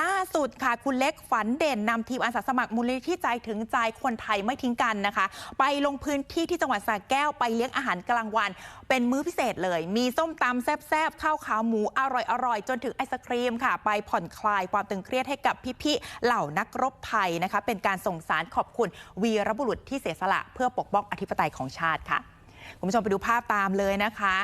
ล่าสุดค่ะ คุณเล็กฝันเด่นนำทีมอาสาสมัครมูลนิธิใจถึงใจคนไทยไม่ทิ้งกันนะคะ ไปลงพื้นที่ที่จังหวัดสระแก้วไปเลี้ยงอาหารกลางวัน เป็นมื้อพิเศษเลย มีส้มตำแซ่บๆข้าวขาหมูอร่อยๆ จนถึงไอศครีมค่ะ ไปผ่อนคลายความตึงเครียดให้กับพี่ๆเหล่านักรบไทยนะคะ เป็นการส่งสารขอบคุณวีรบุรุษที่เสียสละ เพื่อปกป้องอธิปไตยของชาติค่ะคุณผู้ชมไปดูภาพตามเลยนะคะ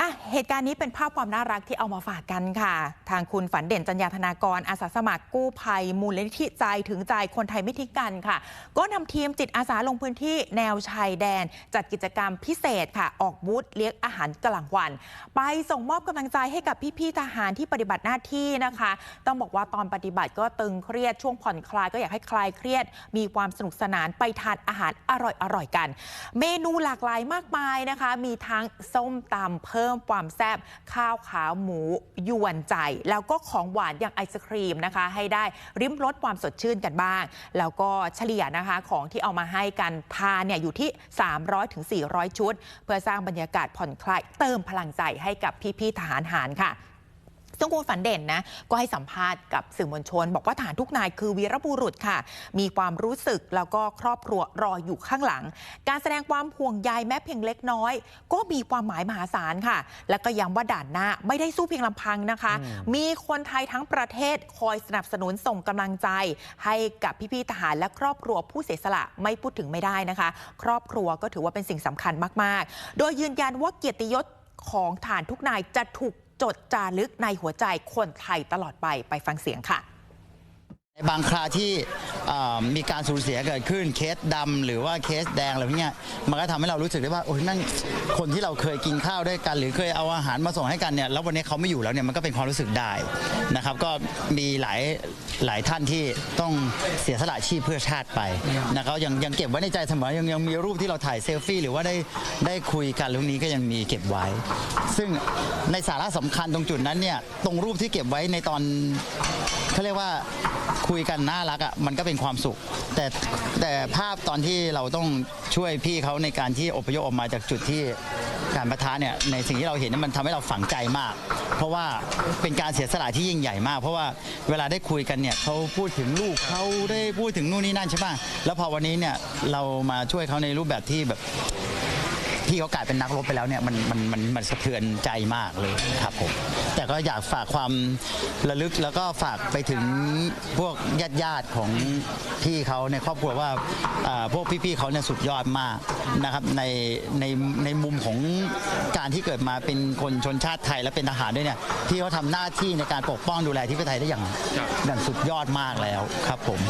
อะเหตุการณ์นี้เป็นภาพความน่ารักที่เอามาฝากกันค่ะ ทางคุณฝันเด่นจัญญาธนากรอาสาสมัครกู้ภัย มูลนิธิใจถึงใจคนไทยไม่ทิ้งกันค่ะ ก็นำทีมจิตอาสาลงพื้นที่แนวชายแดน จัดกิจกรรมพิเศษค่ะ ออกบูธเลี้ยงอาหารกลางวัน ไปส่งมอบกำลังใจให้กับพี่ๆทหารที่ปฏิบัติหน้าที่นะคะ ต้องบอกว่าตอนปฏิบัติก็ตึงเครียดช่วงผ่อนคลายก็อยากให้คลายเครียด มีความสนุกสนานไปทานอาหารอร่อยๆกัน เมนูหลากหลายมากมายนะคะ มีทั้งส้มตำเพิ่มพิ่มความแซ่บข้าวขาวหมูยวนใจ แล้วก็ของหวานอย่างไอศครีมนะคะ ให้ได้ริมรสความสดชื่นกันบ้าง แล้วก็เฉลี่ยนะคะของที่เอามาให้กันทานเนี่ยอยู่ที่ 300-400ถึง400 ชุด เพื่อสร้างบรรยากาศผ่อนคลายเติมพลังใจให้กับพี่ๆทหารหารค่ะ ซึ่งคุณฝันเด่นนะก็ให้สัมภาษณ์กับสื่อมวลชน บอกว่าทหารทุกนายคือวีรบุรุษค่ะ มีความรู้สึกแล้วก็ครอบครัวรออยู่ข้างหลัง การแสดงความห่วงใยแม้เพียงเล็กน้อย ก็มีความหมายมหาศาลค่ะ แล้วก็ย้ำว่าด่านหน้าไม่ได้สู้เพียงลำพังนะคะ มีคนไทยทั้งประเทศคอยสนับสนุนส่งกำลังใจ ให้กับพี่ๆทหารและครอบครัวผู้เสียสละไม่พูดถึงไม่ได้นะคะ ครอบครัวก็ถือว่าเป็นสิ่งสำคัญมาก ๆ โดยยืนยันว่าเกียรติยศของฐานทุกนายจะถูก จดจารึกในหัวใจคนไทยตลอดไปไปฟังเสียงค่ะ ในบางคราที่ มีการสูญเสียเกิดขึ้นเคสดำหรือว่าเคสแดงอะไรพวกเนี้ยมันก็ทำให้เรารู้สึกได้ว่าโอ้ยนั่นคนที่เราเคยกินข้าวด้วยกัน หรือเคยเอาอาหารมาส่งให้กันเนี่ยแล้ววันนี้เขาไม่อยู่แล้วเนี่ยมันก็เป็นความรู้สึกได้นะครับ ก็มีหลายหลายท่านที่ต้องเสียสละชีพเพื่อชาติไปนะครับยังยังเก็บไว้ในใจเสมอยังยังมีรูปที่เราถ่ายเซลฟี่ หรือว่าได้ได้คุยกันเรื่องนี้ก็ยังมีเก็บไว้ ซึ่งในสาระสำคัญตรงจุดนั้นเนี่ยตรงรูปที่เก็บไว้ในตอนเขาเรียกว่าคุยกันน่ารักอะมันก็เป็นความสุข แต่แต่ภาพตอนที่เราต้องช่วยพี่เขาในการที่อพยพออกมาจากจุดที่การประทะเนี่ยในสิ่งที่เราเห็นเนมันทำให้เราฝังใจมาก เพราะว่าเป็นการเสียสละที่ยิ่งใหญ่มาก เพราะว่าเวลาได้คุยกันเนี่ยเขาพูดถึงลูกเขาได้พูดถึงนู่นนี่นั่นใช่ป่ะแล้วพอวันนี้เนี่ยเรามาช่วยเขาในรูปแบบที่แบบ พี่เขากลายเป็นนักรบไปแล้วเนี่ยมันมันมันมันสะเทือนใจมากเลยครับผมแต่ก็อยากฝากความระลึกแล้วก็ฝากไปถึงพวกญาติญาติของพี่เขาในครอบครัวว่าพวกพี่ๆเขาเนี่ยสุดยอดมากนะครับในในในมุมของการที่เกิดมาเป็นคนชนชาติไทยและเป็นทหารด้วยเนี่ยพี่เขาทำหน้าที่ในการปกป้องดูแลที่ประเทศไทยได้อย่างอย่างสุดยอดมากแล้วครับผม